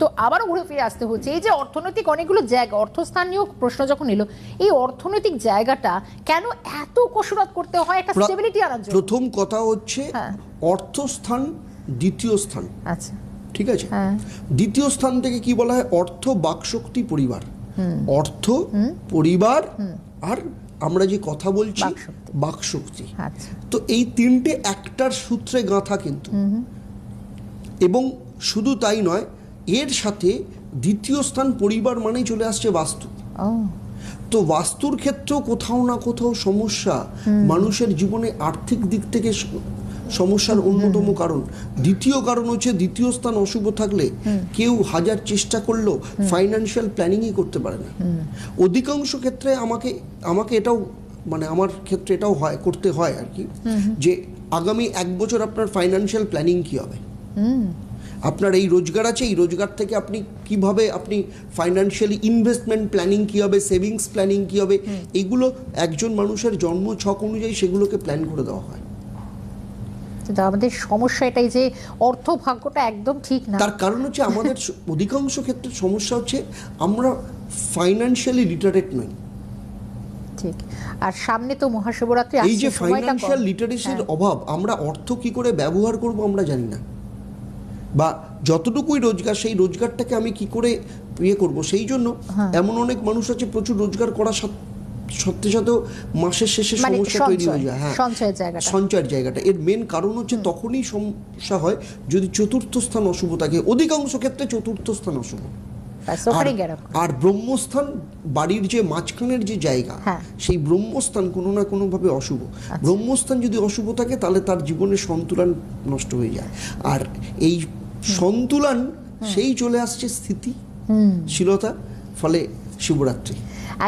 তো আবারও ঘুরে ফিরে আসতে হচ্ছে। এই যে অর্থনৈতিক অনেকগুলো জায়গা অর্থস্থানীয় প্রশ্ন যখন এলো এই অর্থনৈতিক জায়গাটা কেন এত কসরত করতে হয়? একটা স্টেবিলিটি আনার জন্য। প্রথম কথা হচ্ছে হ্যাঁ। অর্থস্থান দ্বিতীয় স্থান। আচ্ছা। ঠিক আছে? হ্যাঁ। দ্বিতীয় স্থান থেকে কি বলা হয়? অর্থ বাকশক্তি পরিবার। অর্থ পরিবার আর আমরা যে কথা বলছি বাকশক্তি। আচ্ছা। তো এই তিনটে একটার সূত্রে গাঁথা কিন্তু। এবং শুধু তাই নয় এর সাথে দ্বিতীয় স্থান পরিবার মানেই চলে আসছে বাস্তু। তো বাস্তুর ক্ষেত্রেও কোথাও না কোথাও সমস্যা মানুষের জীবনে আর্থিক দিক থেকে সমস্যার অন্যতম কারণ। দ্বিতীয় কারণ হচ্ছে দ্বিতীয় স্থান অশুভ থাকলে কেউ হাজার চেষ্টা করলেও ফাইন্যান্সিয়াল প্ল্যানিংই করতে পারে না। অধিকাংশ ক্ষেত্রে আমাকে আমাকে এটাও মানে আমার ক্ষেত্রে এটাও হয় করতে হয় আর কি যে আগামী এক বছর আপনার ফাইন্যান্সিয়াল প্ল্যানিং কী হবে? আপনার এই রোজগার আছে? এই রোজগার থেকে আপনি কীভাবে আপনি ফাইন্যান্সিয়ালি ইনভেস্টমেন্ট প্ল্যানিং কী হবে সেভিংস প্ল্যানিং কী হবে? এগুলো একজন মানুষের জন্ম ছক অনুযায়ী সেগুলোকে প্ল্যান করে দেওয়া হয়। কিন্তু আমাদের সমস্যা এটাই যে অর্থ ভাগ্যটা একদম ঠিক না। তার কারণ হচ্ছে আমাদের অধিকাংশ ক্ষেত্রে সমস্যা হচ্ছে আমরা ফাইন্যান্সিয়ালি লিটারেট নই। ঠিক। আর সামনে তো মহাশিবরাত্রি এই যে ফাইন্যান্সিয়াল লিটারেসির অভাব আমরা অর্থ কি করে ব্যবহার করব আমরা জানি না। বা যতটুকুই রোজগার সেই রোজগারটাকে আমি কি করে ইয়ে করব? সেই জন্য হ্যাঁ। এমন অনেক মানুষ আছে প্রচুর রোজগার করা সত- সত্ত্বে সত্ত্বেও মাসের শেষে মানে সমস্যা তৈরি হয়ে যায় হ্যাঁ। সঞ্চয়ের জায়গাটা। সঞ্চয়ের জায়গাটা। এর মেন কারণ হচ্ছে তখনই সমস্যা হয় যদি চতুর্থ স্থান অশুভ থাকে। অধিকাংশ ক্ষেত্রে চতুর্থ স্থান অশুভ। আর- ব্রহ্মস্থান বাড়ির যে মাঝখানের যে জায়গা হ্যাঁ। সেই ব্রহ্মস্থান কোনো না কোনোভাবে অশুভ। ব্রহ্মস্থান যদি অশুভ থাকে তাহলে তার জীবনের সন্তুলন নষ্ট হয়ে যায়। আর এই সন্তুলন সেই চলে আসছে স্থিতিশীলতা ফলে শিবরাত্রি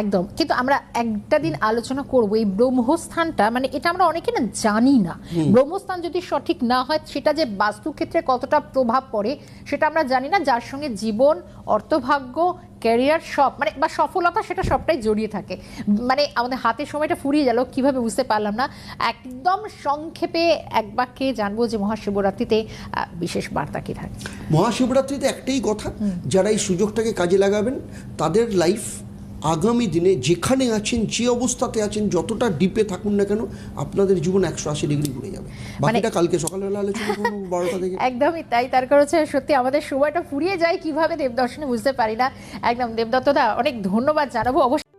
একদম। কিন্তু আমরা একটা দিন আলোচনা করব এই ব্রহ্মস্থানটা মানে এটা আমরা অনেকে না জানি না। ব্রহ্মস্থান যদি সঠিক না হয় সেটা যে বাস্তুক্ষেত্রে কতটা প্রভাব পড়ে সেটা আমরা জানি না। যার সঙ্গে জীবন অর্থভাগ্য ক্যারিয়ার সব মানে বা সফলতা সেটা সবটাই জড়িয়ে থাকে। মানে আমাদের হাতের সময়টা ফুরিয়ে গেল কীভাবে বুঝতে পারলাম না। একদম সংক্ষেপে এক বাক্যে জানব যে মহাশিবরাত্রিতে বিশেষ বার্তা কি থাকে। মহাশিবরাত্রিতে একটাই কথা যারা এই সুযোগটাকে কাজে লাগাবেন তাদের লাইফ আগামী দিনে যেখানে আছেন যে অবস্থাতে আছেন যতটা ডিপে থাকুন না কেন আপনাদের জীবন একশো আশি ডিগ্রি ঘুরে যাবে। বাকিটা কালকে সকালবেলা আলোচনা করব বারোটা থেকে। একদমই তাই তার কারণ হচ্ছে সত্যি আমাদের সময়টা ফুরিয়ে যায় কীভাবে দেবদর্শনে বুঝতে পারি না। একদম দেবদত্তদা অনেক ধন্যবাদ জানাব। অবশ্যই